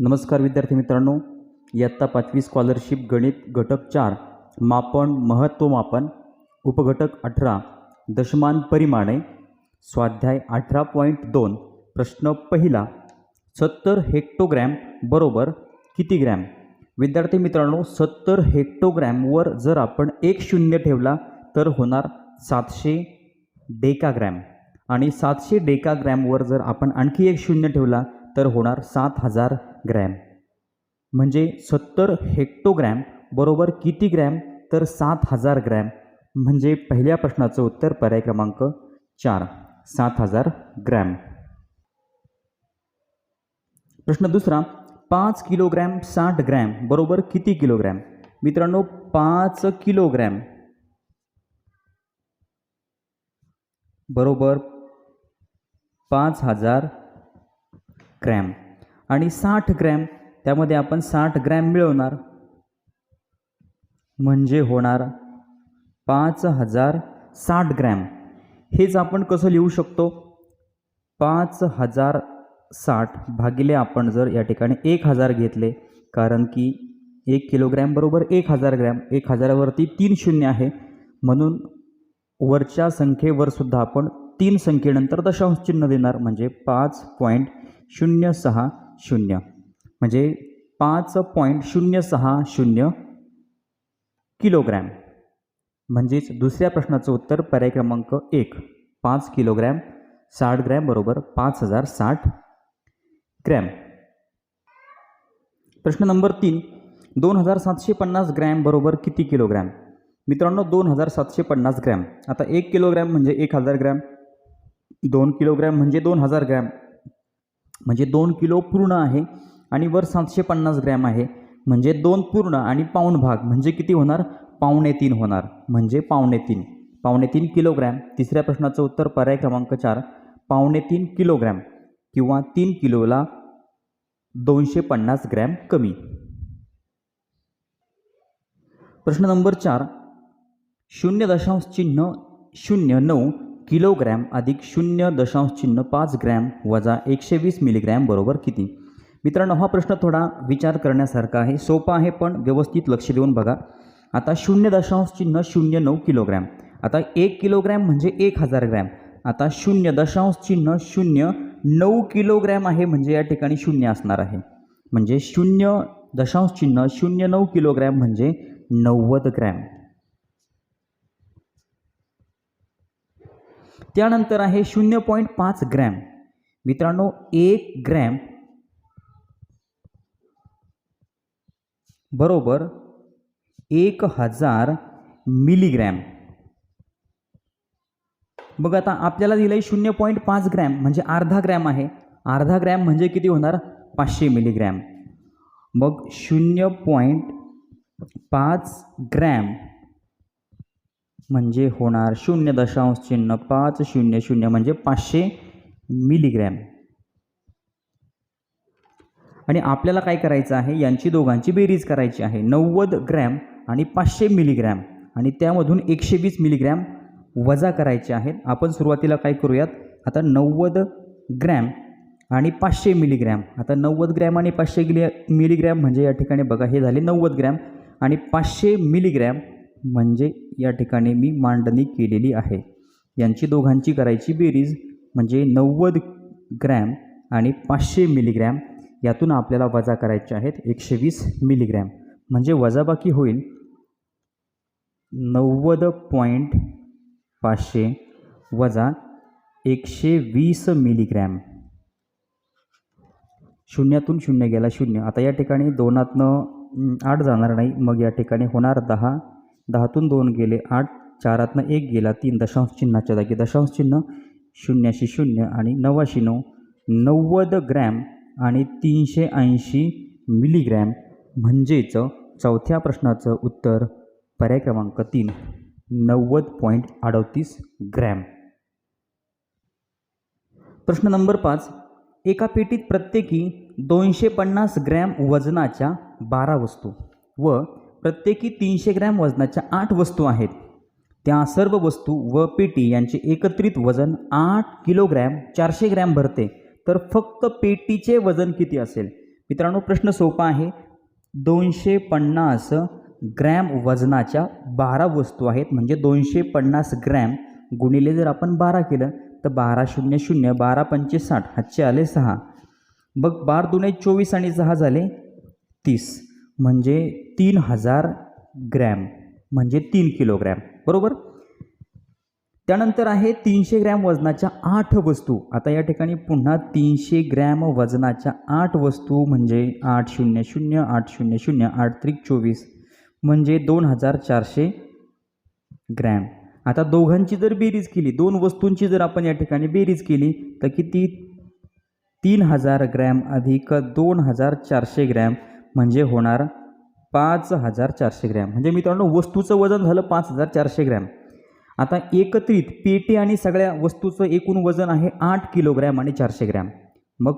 नमस्कार विद्यार्थी मित्रांनो इयत्ता पाचवी स्कॉलरशिप गणित घटक चार मापन महत्त्वमापन उपघटक अठरा दशमान परिमाणे स्वाध्याय अठरा पॉईंट दोन प्रश्न पहिला सत्तर हेक्टोग्रॅम बरोबर किती ग्रॅम विद्यार्थी मित्रांनो सत्तर हेक्टोग्रॅमवर जर आपण एक शून्य ठेवला तर होणार सातशे डेकाग्रॅम. आणि सातशे डेकाग्रॅमवर जर आपण आणखी एक शून्य ठेवला तर होणार सात हजार ग्रॅम. म्हणजे सत्तर हेक्टोग्रॅम बरोबर किती ग्रॅम? तर सात हजार ग्रॅम. म्हणजे पहिल्या प्रश्नाचं उत्तर पर्याय क्रमांक चार. सात हजार ग्रॅम. प्रश्न दुसरा. पाच किलोग्रॅम साठ ग्रॅम बरोबर किती किलोग्रॅम? मित्रांनो पाच किलोग्रॅम बरोबर पाच हजार ग्रॅम. आणि साठ ग्रॅम त्यामध्ये आपण साठ ग्रॅम मिळवणार. म्हणजे होणार पाच हजार साठ ग्रॅम. हेच आपण कसं लिहू शकतो? पाच हजार साठ भागिले आपण जर या ठिकाणी एक हजार घेतले कारण की एक किलोग्रॅम बरोबर एक हजार ग्रॅम एक हजारावरती तीन शून्य आहे. म्हणून वरच्या संख्येवर सुद्धा आपण तीन संख्येनंतर दशांश चिन्ह देणार म्हणजे पाच पॉईंट शून्य सहा शून्य. म्हणजे पाच पॉईंट शून्य सहा शून्य किलोग्रॅम. म्हणजेच दुसऱ्या प्रश्नाचं उत्तर पर्याय क्रमांक एक. पाच किलोग्रॅम साठ ग्रॅम बरोबर पाच हजार साठ ग्रॅम. प्रश्न नंबर तीन. दोन हजार सातशे पन्नास ग्रॅम बरोबर किती किलोग्रॅम? मित्रांनो दोन हजार सातशे पन्नास ग्रॅम. आता एक किलोग्रॅम म्हणजे एक हजार ग्रॅम. दोन किलोग्रॅम म्हणजे दोन हजार ग्रॅम. म्हणजे दोन किलो पूर्ण आहे आणि वर सातशे पन्नास ग्रॅम आहे. म्हणजे दोन पूर्ण आणि पाऊण भाग. म्हणजे किती होणार? पावणे तीन होणार. म्हणजे पावणे तीन. पावणे तीन किलोग्रॅम. तिसऱ्या प्रश्नाचं उत्तर पर्याय क्रमांक चार. पावणे तीन किलोग्रॅम किंवा तीन किलोला दोनशे पन्नास ग्रॅम कमी. प्रश्न नंबर चार. शून्य दशांश चिन्ह शून्य नऊ किलोग्रॅम अधिक शून्य दशांश चिन्ह पाच ग्रॅम वजा एकशे वीस मिलीग्रॅम बरोबर किती? मित्रांनो हा प्रश्न थोडा विचार करण्यासारखा आहे. सोपा आहे पण व्यवस्थित लक्ष देऊन बघा. आता शून्य दशांश चिन्ह शून्य नऊ किलोग्रॅम. आता एक किलोग्रॅम म्हणजे एक हजार ग्रॅम. आता शून्य दशांश चिन्ह शून्य नऊ किलोग्रॅम आहे म्हणजे या ठिकाणी शून्य असणार आहे. म्हणजे शून्य दशांश चिन्ह शून्य नऊ किलोग्रॅम म्हणजे नव्वद ग्रॅम. त्यानंतर आहे शून्य पॉईंट पाच ग्रॅम. मित्रांनो एक ग्रॅम बरोबर एक हजार मिलीग्रॅम. मग आता आपल्याला दिलं आहे शून्य पॉईंट पाच ग्रॅम म्हणजे अर्धा ग्रॅम आहे. अर्धा ग्रॅम म्हणजे किती होणार? पाचशे मिलीग्रॅम. मग शून्य पॉईंट पाच ग्रॅम म्हणजे होणार शून्य दशांश चिन्ह पाच शून्य शून्य म्हणजे पाचशे मिलीग्रॅम आणि आपल्याला काय करायचं आहे? यांची दोघांची बेरीज करायची आहे. नव्वद ग्रॅम आणि पाचशे मिलीग्रॅम आणि त्यामधून एकशे वीस मिलीग्रॅम वजा करायचे आहेत. आपण सुरुवातीला काय करूयात? आता नव्वद ग्रॅम आणि पाचशे मिलीग्रॅम आता नव्वद ग्रॅम आणि पाचशे मिलीग्रॅम म्हणजे या ठिकाणी बघा हे झाले नव्वद ग्रॅम आणि पाचशे मिलीग्रॅम म्हणजे या ठिकाणी मी मांडणी केलेली आहे. यांची दोघांची करायची बेरीज म्हणजे नव्वद ग्रॅम आणि पाचशे मिलीग्रॅम. यातून आपल्याला वजा करायचे आहेत एकशे वीस मिलीग्रॅम. म्हणजे वजाबाकी होईल नव्वद पॉईंट पाचशे वजा एकशे वीस मिलीग्रॅम. शून्यातून शून्य गेला शून्य. आता या ठिकाणी दोनातनं आठ जाणार नाही. मग या ठिकाणी होणार दहा दहातून दोन गेले आठ चारातनं एक गेला तीन दशांश चिन्हाच्या जागी. दशांश चिन्ह शून्याशी शून्य आणि नवाशी नऊ. नव्वद ग्रॅम आणि तीनशे ऐंशी मिलीग्रॅम म्हणजेच चौथ्या प्रश्नाचं उत्तर पर्याय क्रमांक तीन. नव्वद पॉईंट अडतीस ग्रॅम. प्रश्न नंबर पाच. एका पेटीत प्रत्येकी दोनशे पन्नास ग्रॅम वजनाच्या बारा वस्तू व प्रत्येकी तीनशे ग्रॅम वजनाच्या आठ वस्तू आहेत. त्या सर्व वस्तू व पेटी यांचे एकत्रित वजन आठ किलोग्रॅम चारशे ग्रॅम भरते. तर फक्त पेटीचे वजन किती असेल? मित्रांनो प्रश्न सोपा आहे. दोनशे पन्नास ग्रॅम वजनाच्या बारा वस्तू आहेत. म्हणजे दोनशे पन्नास ग्रॅम गुणिले जर आपण बारा केलं तर बारा शून्य शून्य बारा पंचे साठ हातचे आले सहा. बघ बार दुने चोवीस आणि सहा झाले तीस. म्हणजे तीन हजार ग्रॅम म्हणजे तीन किलोग्रॅम बरोबर? त्यानंतर आहे तीनशे ग्रॅम वजनाच्या आठ वस्तू. आता या ठिकाणी पुन्हा तीनशे ग्रॅम वजनाच्या आठ वस्तू म्हणजे आठ शून्य शून्य आठ शून्य शून्य आठ त्रिक चोवीस म्हणजे दोन हजार चारशे ग्रॅम. आता दोघांची जर बेरीज केली दोन वस्तूंची जर आपण या ठिकाणी बेरीज केली तर किती? तीन हजार ग्रॅम अधिक दोन हजार चारशे ग्रॅम. म्हणजे होणार पाच हजार चारशे ग्रॅम. म्हणजे मित्रांनो वस्तूचं वजन झालं पाच हजार चारशे ग्रॅम. आता एकत्रित पेटी आणि सगळ्या वस्तूचं एकूण वजन आहे आठ किलोग्रॅम आणि चारशे ग्रॅम. मग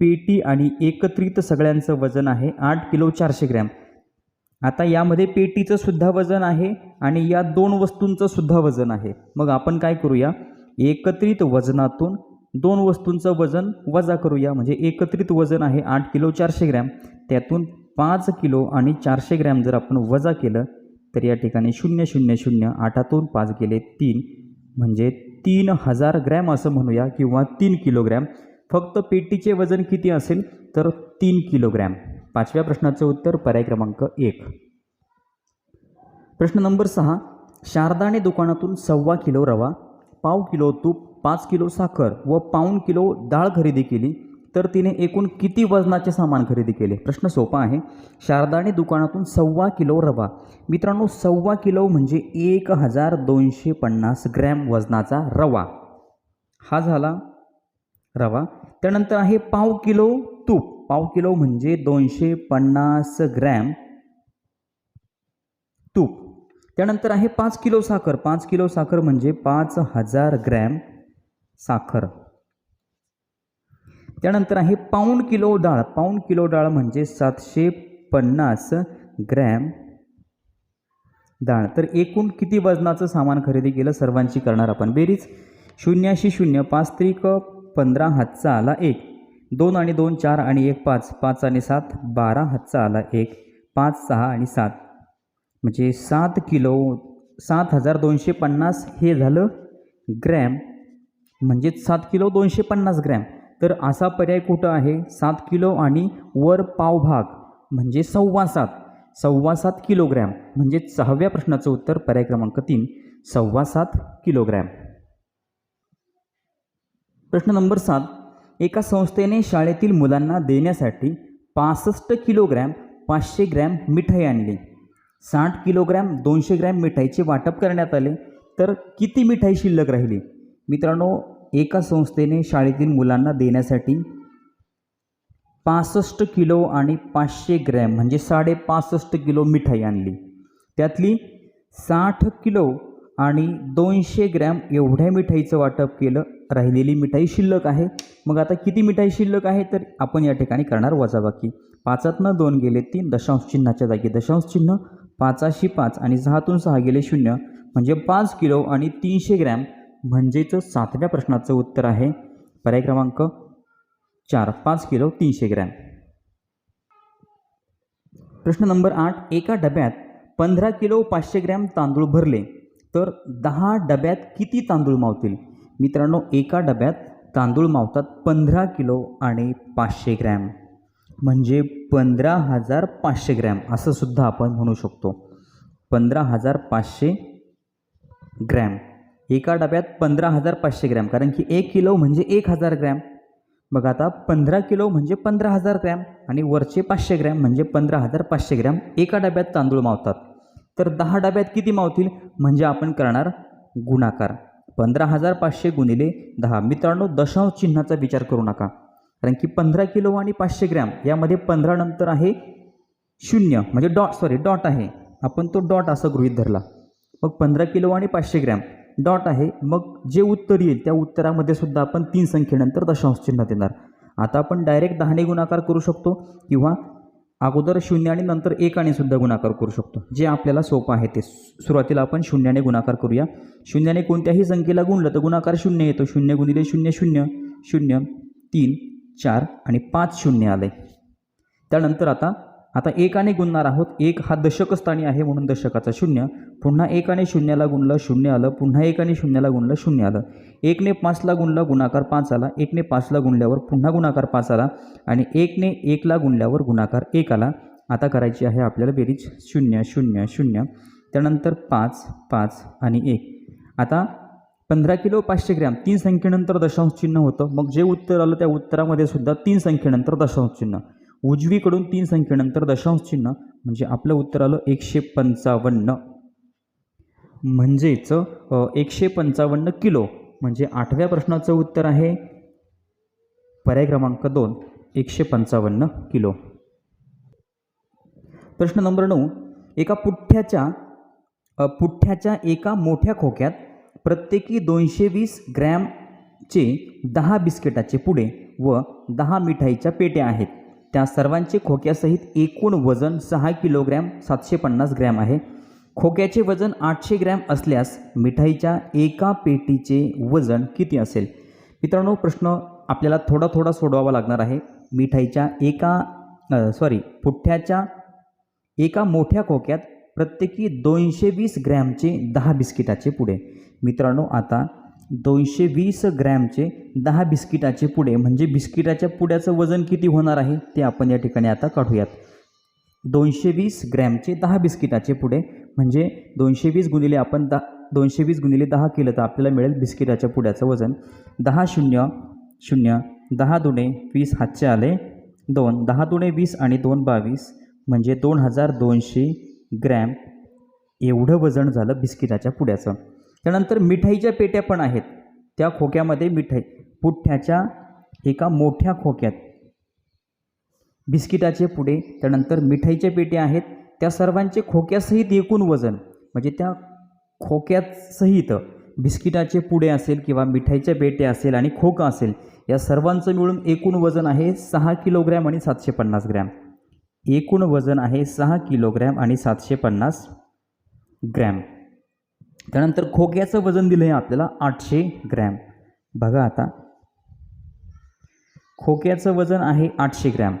पेटी आणि एकत्रित सगळ्यांचं वजन आहे आठ किलो चारशे ग्रॅम. आता यामध्ये पेटीचं सुद्धा वजन आहे आणि या दोन वस्तूंचं सुद्धा वजन आहे. मग आपण काय करूया? एकत्रित वजनातून दोन वस्तूंचं वजन वजा करूया. म्हणजे एकत्रित वजन आहे आठ किलो चारशे ग्रॅम. त्यातून पाच किलो आणि चारशे ग्रॅम जर आपण वजा केलं तर या ठिकाणी शून्य शून्य शून्य आठातून पाच गेले तीन. म्हणजे तीन हजार ग्रॅम असं म्हणूया किंवा तीन किलोग्रॅम. फक्त पेटीचे वजन किती असेल तर तीन किलोग्रॅम. पाचव्या प्रश्नाचं उत्तर पर्याय क्रमांक एक. प्रश्न नंबर सहा. शारदाने दुकानातून सव्वा किलो रवा पाव किलो तूप पाच किलो साखर व पाऊण किलो डाळ खरेदी केली तर तिने एकूण किती वजनाचे सामान खरेदी केले? प्रश्न सोपा आहे. शारदाने दुकानातून सव्वा किलो रवा. मित्रांनो सव्वा किलो म्हणजे एक हजार दोनशे पन्नास ग्रॅम वजनाचा रवा. हा झाला रवा. त्यानंतर आहे पाव किलो तूप. पाव किलो म्हणजे दोनशे पन्नास ग्रॅम तूप. त्यानंतर आहे पाच किलो साखर. पाच किलो साखर म्हणजे पाच हजार ग्रॅम साखर. त्यानंतर आहे पाऊण किलो डाळ. पाऊण किलो डाळ म्हणजे सातशे पन्नास ग्रॅम डाळ. तर एकूण किती वजनाचं सामान खरेदी केलं सर्वांची करणार आपण? बेरीज शून्याशी शून्य पाच त्रिक पंधरा हातचा आला एक. दोन आणि दोन चार आणि एक पाच. पाच आणि सात बारा हातचा आला एक. पाच सहा आणि सात. म्हणजे सात किलो सात हजार दोनशे पन्नास हे झालं ग्रॅम. म्हणजेच सात किलो दोनशे पन्नास ग्रॅम. तर असा पर्याय कुठं आहे? सात किलो आणि वर पावभाग म्हणजे सव्वा सात. सव्वा सात किलोग्रॅम. म्हणजे सहाव्या प्रश्नाचं उत्तर पर्याय क्रमांक तीन सव्वा सात किलोग्रॅम. प्रश्न नंबर सात. एका संस्थेने शाळेतील मुलांना देण्यासाठी पासष्ट किलोग्रॅम पाचशे ग्रॅम मिठाई आणली. साठ किलोग्रॅम दोनशे ग्रॅम मिठाईचे वाटप करण्यात आले. तर किती मिठाई शिल्लक राहिली? मित्रांनो एका संस्थेने शाळेतील मुलांना देण्यासाठी पासष्ट किलो आणि पाचशे ग्रॅम म्हणजे साडेपासष्ट किलो मिठाई आणली. त्यातली साठ किलो आणि दोनशे ग्रॅम एवढ्या मिठाईचं वाटप केलं राहिलेली मिठाई शिल्लक आहे. मग आता किती मिठाई शिल्लक आहे? तर आपण या ठिकाणी करणार वजाबाकी. पाचातनं दोन गेले तीन दशांश चिन्हाच्या जागी दशांश चिन्ह. पाचाशी पाच आणि सहातून सहा गेले शून्य म्हणजे पाच किलो आणि तीनशे ग्रॅम म्हणजेच सातव्या प्रश्नाचं उत्तर आहे. पर्याय क्रमांक चार पाच किलो तीनशे ग्रॅम. प्रश्न नंबर आठ एका डब्यात पंधरा किलो पाचशे ग्रॅम तांदूळ भरले तर दहा डब्यात किती तांदूळ मावतील? मित्रांनो एका डब्यात तांदूळ मावतात पंधरा किलो आणि पाचशे ग्रॅम. म्हणजे पंधरा हजार पाचशे ग्रॅम असं सुद्धा आपण म्हणू शकतो. पंधरा हजार पाचशे ग्रॅम. एका डब्यात पंधरा हजार पाचशे ग्रॅम. कारण की एक किलो म्हणजे एक हजार ग्रॅम. मग आता पंधरा किलो म्हणजे पंधरा हजार ग्रॅम आणि वरचे पाचशे ग्रॅम म्हणजे पंधरा हजार पाचशे ग्रॅम एका डब्यात तांदूळ मावतात. तर दहा डब्यात किती मावतील? म्हणजे आपण करणार गुणाकार. पंधरा हजार पाचशे गुणिले दहा. मित्रांनो दशांश चिन्हाचा विचार करू नका. कारण की पंधरा किलो आणि पाचशे ग्रॅम यामध्ये पंधरा नंतर आहे शून्य म्हणजे डॉट सॉरी डॉट आहे. आपण तो डॉट असं गृहीत धरला. मग पंधरा किलो आणि पाचशे ग्रॅम डॉट आहे. मग जे उत्तर येईल त्या उत्तरामध्ये सुद्धा आपण तीन संख्येनंतर दशांश चिन्ह देणार आता आपण डायरेक्ट दहाने गुणाकार करू शकतो किंवा अगोदर शून्य आणि नंतर एकाने सुद्धा गुणाकार करू शकतो. जे आपल्याला सोपं आहे ते. सुरुवातीला आपण शून्याने गुणाकार करूया. शून्याने कोणत्याही संख्येला गुणलं तर गुणाकार शून्य येतो. शून्य गुणिले शून्य शून्य शून्य तीन. चार आणि पाच शून्य आले. त्यानंतर आता आता एकाने गुणणार आहोत एक हा दशक स्थानी आहे म्हणून दशकाचा शून्य. पुन्हा एकाने शून्याला गुणलं शून्य आलं. पुन्हा एकाने शून्याला गुणलं शून्य आलं. एकने पाचला गुणला गुणाकार पाच आला. एकने पाचला गुणल्यावर पुन्हा गुणाकार पाच आला. आणि एकने एकला गुणल्यावर गुणाकार एक आला. आता करायची आहे आपल्याला बेरीज. शून्य शून्य शून्य. त्यानंतर पाच पाच आणि एक. आता पंधरा किलो पाचशे ग्रॅम तीन संख्येनंतर दशांश चिन्ह होतं. मग जे उत्तर आलं त्या उत्तरामध्ये सुद्धा तीन संख्येनंतर दशांश चिन्ह. उजवीकडून तीन संख्येनंतर दशांश चिन्ह म्हणजे आपलं उत्तर आलं एकशे पंचावन्न. म्हणजेच एकशे पंचावन्न किलो म्हणजे आठव्या प्रश्नाचं उत्तर आहे. पर्याय क्रमांक दोन एकशे पंचावन्न किलो. प्रश्न नंबर नऊ एका पुठ्ठ्याच्या पुठ्ठ्याच्या एका मोठ्या खोक्यात प्रत्येकी दोनशे वीस ग्रॅमचे दहा बिस्किटाचे पुडे व दहा मिठाईच्या पेट्या आहेत. त्या सर्वांचे खोक्यासहित एकूण वजन सहा किलोग्रॅम सातशे पन्नास ग्रॅम आहे. खोक्याचे वजन आठशे ग्रॅम असल्यास मिठाईच्या एका पेटीचे वजन किती असेल? मित्रांनो प्रश्न आपल्याला थोडा थोडा सोडवावा लागणार आहे. मिठाईच्या एका सॉरी पुठ्ठ्याच्या एका मोठ्या खोक्यात प्रत्येकी दोनशे वीस ग्रॅमचे दहा बिस्किटाचे पुडे. मित्रांनो आता दोनशे वीस ग्रॅमचे दहा बिस्किटाचे पुडे म्हणजे बिस्किटाच्या पुड्याचं वजन किती होणार आहे ते आपण या ठिकाणी आता काढूयात. दोनशे वीस ग्रॅमचे दहा बिस्किटाचे पुडे म्हणजे दोनशे वीस गुणिले आपण दा दोनशे वीस गुणिले दहा केलं तर आपल्याला मिळेल बिस्किटाच्या पुड्याचं वजन. दहा शून्य शून्य दहा दुणे वीस हातचे आले दोन दहा दुणे वीस आणि दोन बावीस म्हणजे दोन हजार दोनशे ग्रॅम एवढं वजन झालं बिस्किटाच्या पुड्याचं. त्यानंतर मिठाईच्या पेट्या पण आहेत. त्या खोक्यामध्ये मिठाई पुठ्ठ्याच्या एका मोठ्या खोक्यात बिस्किटाचे पुडे त्यानंतर मिठाईच्या पेट्या आहेत. त्या सर्वांचे खोक्यासहित एकूण वजन म्हणजे त्या खोक्यासहित बिस्किटाचे पुडे असेल किंवा मिठाईच्या पेट्या असेल आणि खोका असेल या सर्वांचं मिळून एकूण वजन आहे सहा किलोग्रॅम आणि सातशे पन्नास ग्रॅम. एकूण वजन आहे सहा किलोग्रॅम आणि सातशे पन्नास ग्रॅम. त्यानंतर खोक्याचं वजन दिलं आहे आपल्याला आठशे ग्रॅम. बघा आता. खोक्याचं वजन आहे आठशे ग्रॅम.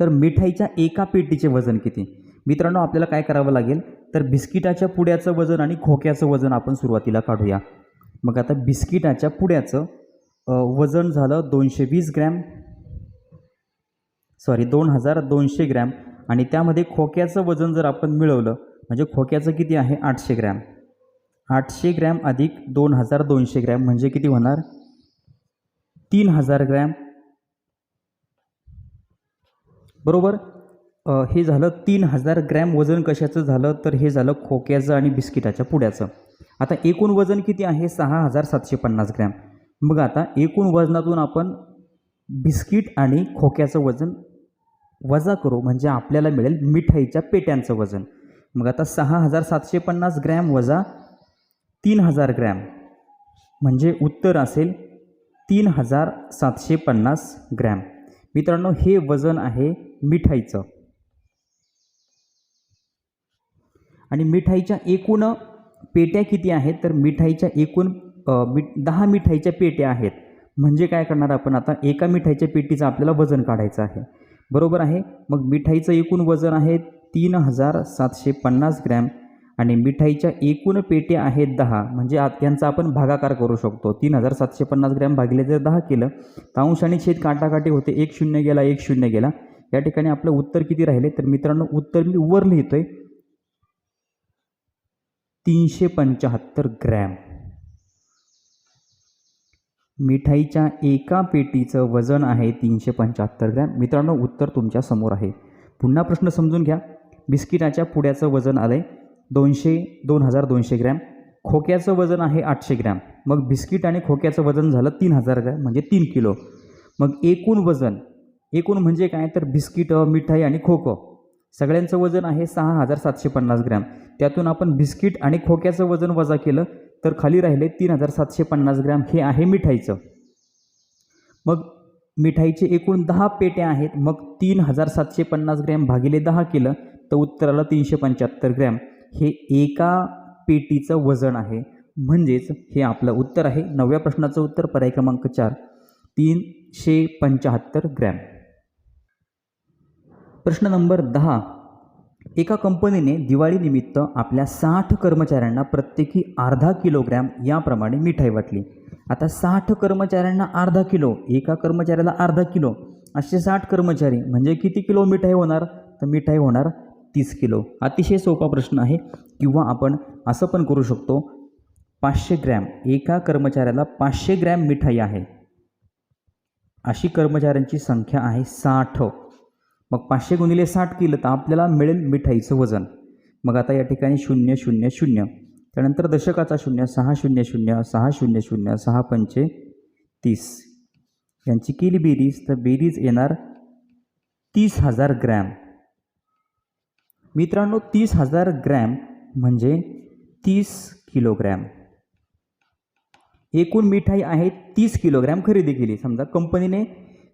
तर मिठाईच्या एका पेटीचे वजन किती? मित्रांनो आपल्याला काय करावं लागेल? तर बिस्किटाच्या पुड्याचं वजन आणि खोक्याचं वजन आपण सुरुवातीला काढूया. मग आता बिस्किटाच्या पुड्याचं वजन झालं दोनशे वीस ग्रॅम. सॉरी दोन हजार दोनशे ग्रॅम. आणि त्यामध्ये खोक्याचं वजन जर आपण मिळवलं म्हणजे खोक्याचं किती आहे? आठशे ग्रॅम. आठशे ग्रॅम अधिक दोन हजार दोनशे ग्रॅम म्हणजे किती होणार? तीन हजार ग्रॅम. बरोबर? हे झालं तीन हजार ग्रॅम वजन कशाचं झालं? तर हे झालं खोक्याचं आणि बिस्किटाच्या पुड्याचं. आता एकूण वजन किती आहे? सहा हजार सातशे पन्नास ग्रॅम. मग आता एकूण वजनातून आपण बिस्किट आणि खोक्याचं वजन वजा करू म्हणजे आपल्याला मिळेल मिठाईच्या पेट्यांचं वजन. मग आता सहा हजार सातशे पन्नास ग्रॅम वजा तीन हजार ग्रॅम. म्हणजे उत्तर असेल तीन हजार सातशे पन्नास ग्रॅम. मित्रांनो हे वजन आहे मिठाईचं. आणि मिठाईच्या एकूण पेट्या किती आहेत? तर मिठाईच्या एकूण मिठ दहा मिठाईच्या पेट्या आहेत. म्हणजे काय करणार आपण? आता एका मिठाईच्या पेटीचं आपल्याला वजन काढायचं आहे. बरोबर आहे. मग मिठाईचं एकूण वजन आहे तीन हजार सातशे पन्नास ग्रॅम आणि मिठाईच्या एकूण पेट्या आहेत दहा. म्हणजे आत यांचा आपण भागाकार करू शकतो. तीन हजार सातशे पन्नास ग्रॅम भागले जर दहा केलं तर अंश आणि छेद काटाकाटी होते. एक शून्य गेला एक शून्य गेला. या ठिकाणी आपलं उत्तर किती राहिले? तर मित्रांनो उत्तर मी वर लिहितोय. तीनशे पंच्याहत्तर ग्रॅम. मिठाईच्या एका पेटीचं वजन आहे तीनशे पंच्याहत्तर ग्रॅम. मित्रांनो उत्तर तुमच्यासमोर आहे. पुन्हा प्रश्न समजून घ्या. बिस्किटाच्या पुड्याचं वजन आलं आहे दोनशे दोन हजार दोनशे ग्रॅम. खोक्याचं वजन आहे आठशे ग्रॅम. मग बिस्किट आणि खोक्याचं वजन झालं तीन हजार ग्रॅम म्हणजे तीन किलो. मग एकूण वजन एकूण म्हणजे काय? तर बिस्किट मिठाई आणि खोकं. सगळ्यांचं वजन आहे सहा हजार सातशे पन्नास ग्रॅम. त्यातून आपण बिस्किट आणि खोक्याचं वजन वजा केलं. तर खाली राहिले तीन हजार सातशे पन्नास ग्रॅम. हे आहे मिठाईचं. मग मिठाईचे एकूण दहा पेट्या आहेत. मग तीन हजार सातशे पन्नास ग्रॅम भागिले दहा केलं तर उत्तराला तीनशे पंच्याहत्तर ग्रॅम. हे एका पेटीचं वजन आहे. म्हणजेच हे आपलं उत्तर आहे. नवव्या प्रश्नाचं उत्तर पर्याय क्रमांक चार. तीनशे पंच्याहत्तर ग्रॅम. प्रश्न नंबर दहा. एका कंपनीने दिवाळीनिमित्त आपल्या साठ कर्मचाऱ्यांना प्रत्येकी अर्धा किलोग्रॅम याप्रमाणे मिठाई वाटली. आता साठ कर्मचाऱ्यांना अर्धा किलो एका कर्मचाऱ्याला अर्धा किलो असे साठ कर्मचारी म्हणजे किती किलो मिठाई होणार? तर मिठाई होणार तीस किलो. अतिशय सोपा प्रश्न आहे. किंवा आपण असं पण करू शकतो पाचशे ग्रॅम एका कर्मचाऱ्याला पाचशे ग्रॅम मिठाई आहे. अशी कर्मचाऱ्यांची संख्या आहे साठ. मग पाचशे गुणिले साठ केलं तर आपल्याला मिळेल मिठाईचं वजन. मग आता या ठिकाणी शून्य शून्य शून्य. त्यानंतर दशकाचा शून्य सहा शून्य शून्य सहा शून्य शून्य सहा पंचे तीस. यांची केली बेरीज तर बेरीज येणार तीस हजार ग्रॅम. मित्रांनो तीस हजार ग्रॅम म्हणजे तीस किलोग्रॅम. एकूण मिठाई आहे तीस किलोग्रॅम खरेदी केली. समजा कंपनीने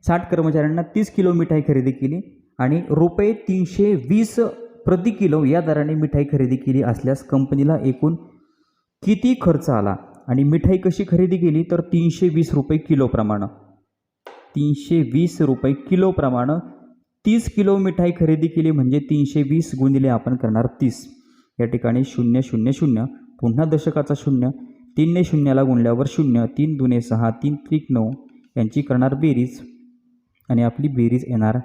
साठ कर्मचाऱ्यांना तीस किलो मिठाई खरेदी केली. आणि रुपये तीनशे वीस प्रति किलो या दराने मिठाई खरेदी केली असल्यास कंपनीला एकूण किती खर्च आला? आणि मिठाई कशी खरेदी केली? तर तीनशे वीस रुपये किलोप्रमाणे तीनशे वीस रुपये किलोप्रमाणे तीस किलो मिठाई खरेदी केली म्हणजे तीनशे वीस गुणिले आपण करणार तीस. या ठिकाणी शून्य शून्य शून्य. पुन्हा दशकाचा शून्य. तीनने शून्याला गुणल्यावर शून्य. तीन दुने सहा तीन त्रिक नऊ. यांची करणार बेरीज. आणि आपली बेरीज येणार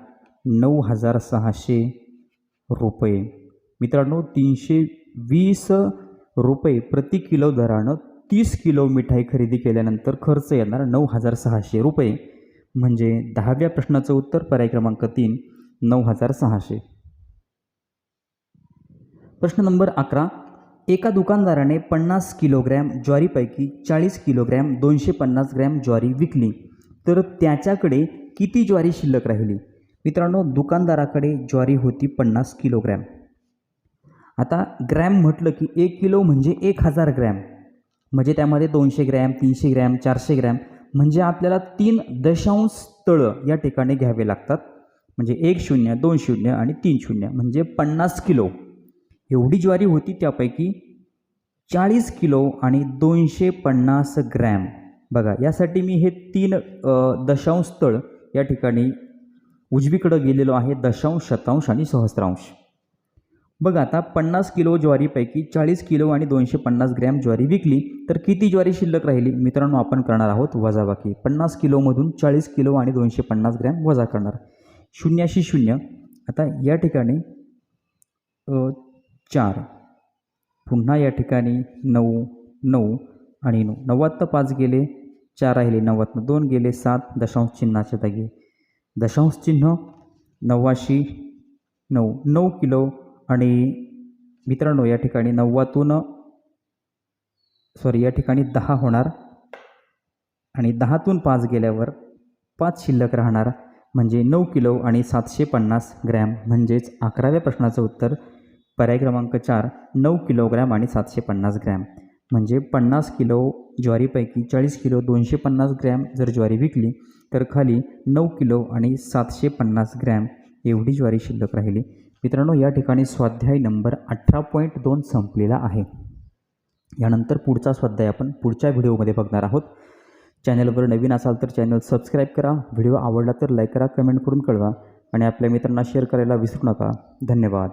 नऊ हजार सहाशे रुपये. मित्रांनो तीनशे वीस रुपये प्रति किलो दरानं तीस किलो मिठाई खरेदी केल्यानंतर खर्च येणार नऊ हजार सहाशे रुपये. म्हणजे दहाव्या प्रश्नाचं उत्तर पर्याय क्रमांक तीन नऊ हजार सहाशे प्रश्न नंबर अकरा. एका दुकानदाराने पन्नास किलोग्रॅम ज्वारीपैकी चाळीस किलोग्रॅम दोनशे पन्नास ग्रॅम ज्वारी विकली. तर त्याच्याकडे किती ज्वारी शिल्लक राहिली? मित्रांनो दुकानदाराकडे ज्वारी होती पन्नास किलोग्रॅम. आता ग्रॅम म्हटलं की एक किलो म्हणजे एक हजार ग्रॅम. म्हणजे त्यामध्ये दोनशे ग्रॅम तीनशे ग्रॅम चारशे ग्रॅम म्हणजे आपल्याला तीन दशांश तळं या ठिकाणी घ्यावे लागतात. म्हणजे एक शून्य दोन शून्य आणि तीन शून्य म्हणजे पन्नास किलो. एवढी ज्वारी होती त्यापैकी चाळीस किलो आणि दोनशे पन्नास ग्रॅम. बघा यासाठी मी हे तीन दशांश तळ या ठिकाणी उजवीकडं गेलेलो आहे दशांश शतांश आणि सहस्रांश बघा आता पन्नास किलो ज्वारीपैकी चाळीस किलो आणि दोनशे पन्नास ग्रॅम ज्वारी विकली तर किती ज्वारी शिल्लक राहिली? मित्रांनो आपण करणार आहोत वजाबाकी. पन्नास किलोमधून चाळीस किलो आणि दोनशे पन्नास ग्रॅम वजा करणार. शून्याशी शून्य. आता या ठिकाणी चार. पुन्हा या ठिकाणी नऊ नऊ आणि नऊ. नव्वद पाच गेले चार राहिले नव्वदनं दोन गेले सात. दशांश चिन्हाच्या जागी. दशांश चिन्ह नव्वाशी नऊ नऊ किलो आणि मित्रांनो या ठिकाणी नव्वातून सॉरी या ठिकाणी दहा होणार. आणि दहातून पाच गेल्यावर पाच शिल्लक राहणार म्हणजे नऊ किलो आणि सातशे पन्नास ग्रॅम. म्हणजेच अकराव्या प्रश्नाचं उत्तर पर्याय क्रमांक चार नऊ किलोग्रॅम आणि सातशे पन्नास ग्रॅम. म्हणजे पन्नास किलो ज्वारीपैकी चाळीस किलो दोनशे पन्नास ग्रॅम जर ज्वारी विकली तर खाली नऊ किलो आणि सातशे पन्नास ग्रॅम एवढी ज्वारी शिल्लक राहिली. मित्रांनो या ठिकाणी स्वाध्याय नंबर अठरा पॉईंट दोन संपलेला आहे. यानंतर पुढचा स्वाध्याय आपण पुढच्या व्हिडिओमध्ये बघणार आहोत. चॅनलवर नवीन असाल तर चॅनल सबस्क्राईब करा. व्हिडिओ आवडला तर लाईक करा कमेंट करून कळवा आणि आपल्या मित्रांना शेअर करायला विसरू नका. धन्यवाद.